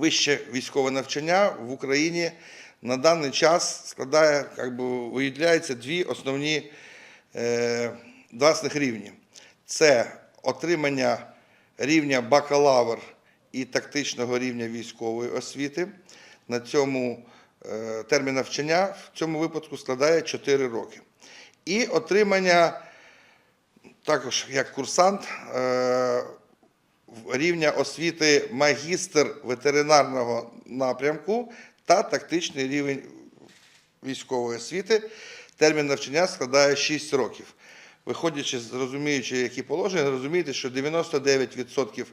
Вище військове навчання в Україні на даний час складає, як би виділяється дві основні е, власних рівні. Це отримання рівня бакалавр і тактичного рівня військової освіти. На цьому е, термін навчання в цьому випадку складає 4 роки. І отримання також як курсант е, рівня освіти магістр ветеринарного напрямку та тактичний рівень військової освіти. Термін навчання складає 6 років. Виходячи з розуміючи, які положення, розумієте, що 99%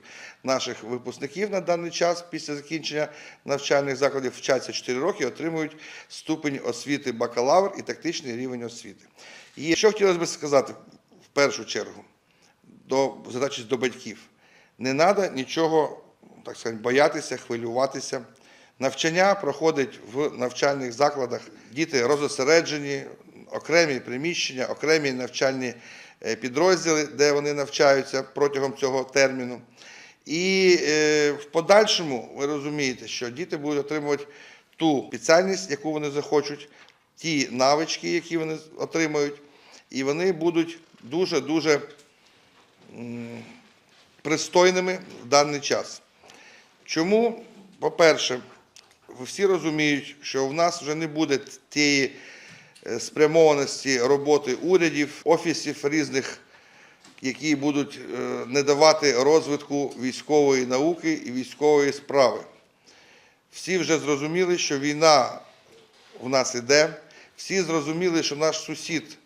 наших випускників на даний час після закінчення навчальних закладів вчаться 4 роки, отримують ступень освіти бакалавр і тактичний рівень освіти. І що хотілося б сказати в першу чергу, до звертаючись до батьків. Не треба нічого, так сказати, боятися, хвилюватися. Навчання проходить в навчальних закладах. Діти розосереджені, окремі приміщення, окремі навчальні е, підрозділи, де вони навчаються протягом цього терміну. І е, в подальшому ви розумієте, що діти будуть отримувати ту спеціальність, яку вони захочуть, ті навички, які вони отримають, і вони будуть дуже-дуже пристойними в даний час. Чому? По-перше, всі розуміють, що в нас вже не буде тієї е, спрямованості роботи урядів, офісів різних, які будуть е, не давати розвитку військової науки і військової справи. Всі вже зрозуміли, що війна в нас іде, всі зрозуміли, що наш сусід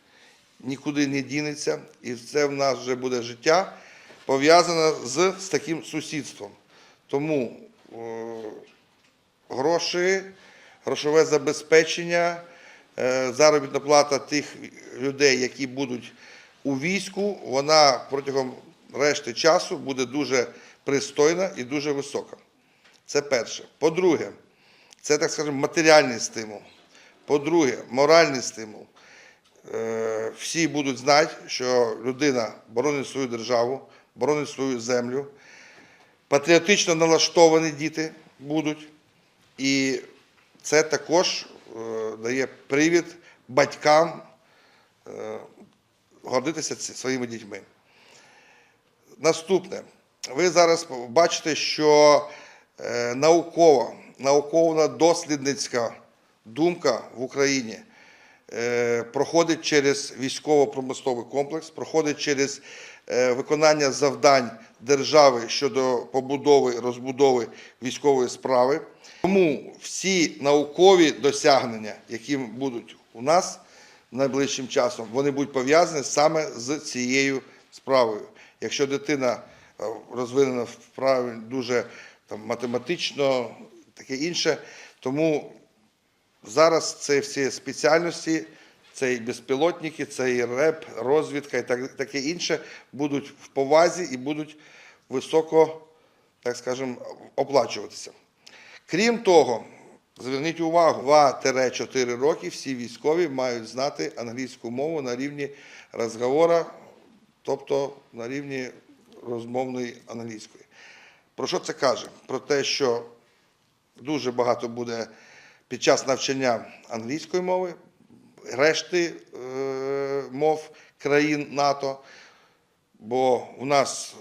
нікуди не дінеться, і це в нас вже буде життя пов'язане з, з таким сусідством. Тому е, гроші, грошове забезпечення, е, заробітна плата тих людей, які будуть у війську, вона протягом решти часу буде дуже пристойна і дуже висока. Це перше. По-друге, це, так скажемо, матеріальний стимул. По-друге, моральний стимул. Е, Всі будуть знати, що людина боронить свою державу, боронить свою землю. Патріотично налаштовані діти будуть. І це також е, дає привід батькам е, гордитися своїми дітьми. Наступне. Ви зараз бачите, що е, наукова, науково-дослідницька думка в Україні проходить через військово-промисловий комплекс, проходить через е, виконання завдань держави щодо побудови розбудови військової справи. Тому всі наукові досягнення, які будуть у нас найближчим часом, вони будуть пов'язані саме з цією справою. Якщо дитина е, розвинена в дуже там, математично, таке інше, тому Зараз це всі спеціальності, це і безпілотники, це і РЕП, розвідка і так, таке інше будуть в повазі і будуть високо, так скажемо, оплачуватися. Крім того, зверніть увагу, 2-4 роки всі військові мають знати англійську мову на рівні розговора, тобто на рівні розмовної англійської. Про що це каже? Про те, що дуже багато буде під час навчання англійської мови, решти е, мов країн НАТО, бо у нас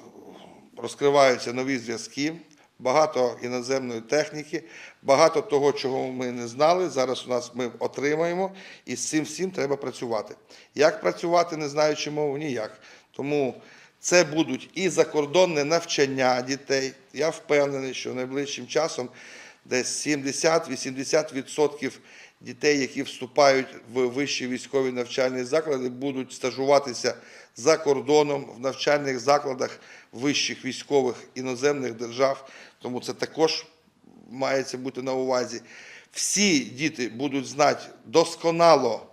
розкриваються нові зв'язки, багато іноземної техніки, багато того, чого ми не знали. Зараз у нас ми отримаємо, і з цим всім треба працювати. Як працювати, не знаючи мову, ніяк. Тому це будуть і закордонне навчання дітей. Я впевнений, що найближчим часом десь 70-80% дітей, які вступають в вищі військові навчальні заклади, будуть стажуватися за кордоном в навчальних закладах вищих військових іноземних держав. Тому це також мається бути на увазі. Всі діти будуть знати досконало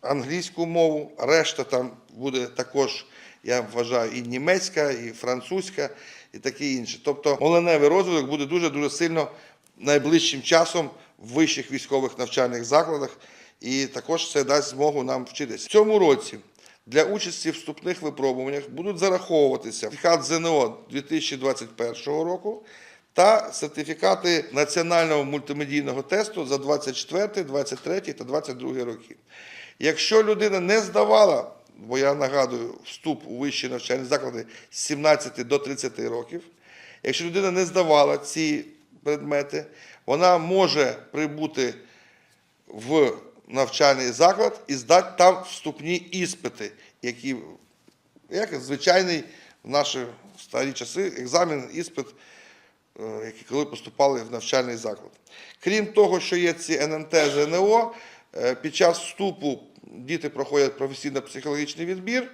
англійську мову, решта там буде також, я вважаю, і німецька, і французька, і таке інше. Тобто моленевий розвиток буде дуже-дуже сильно найближчим часом в вищих військових навчальних закладах, і також це дасть змогу нам вчитися. В цьому році для участі в вступних випробуваннях будуть зараховуватися сертифікат ЗНО 2021 року та сертифікати національного мультимедійного тесту за 24, 23 та 22 роки. Якщо людина не здавала, бо я нагадую, вступ у вищі навчальні заклади з 17 до 30 років, якщо людина не здавала ці предмети, вона може прибути в навчальний заклад і здати там вступні іспити, які як звичайний в наші старі часи екзамен, іспит, е, які коли поступали в навчальний заклад. Крім того, що є ці НМТ, ЗНО, е, під час вступу діти проходять професійно-психологічний відбір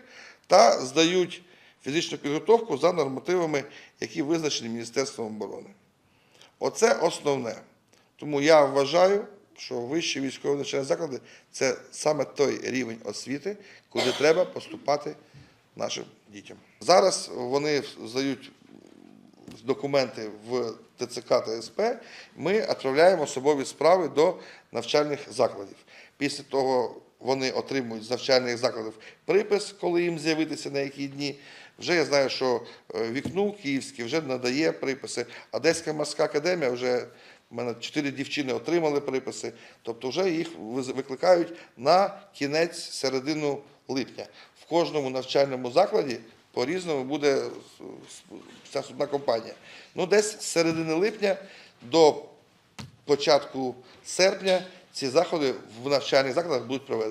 та здають фізичну підготовку за нормативами, які визначені Міністерством оборони. Оце основне. Тому я вважаю, що вищі військові навчальні заклади це саме той рівень освіти, куди треба поступати нашим дітям. Зараз вони здають документи в ТЦК та СП, ми відправляємо особові справи до навчальних закладів. Після того вони отримують з навчальних закладів припис, коли їм з'явитися на які дні. Вже я знаю, що е, вікну київське вже надає приписи. Одеська морська академія вже в мене чотири дівчини отримали приписи, тобто вже їх викликають на кінець середину липня. В кожному навчальному закладі по-різному буде с- с- ця судна компанія. Ну, десь з середини липня до початку серпня ці заходи в навчальних закладах будуть проведені.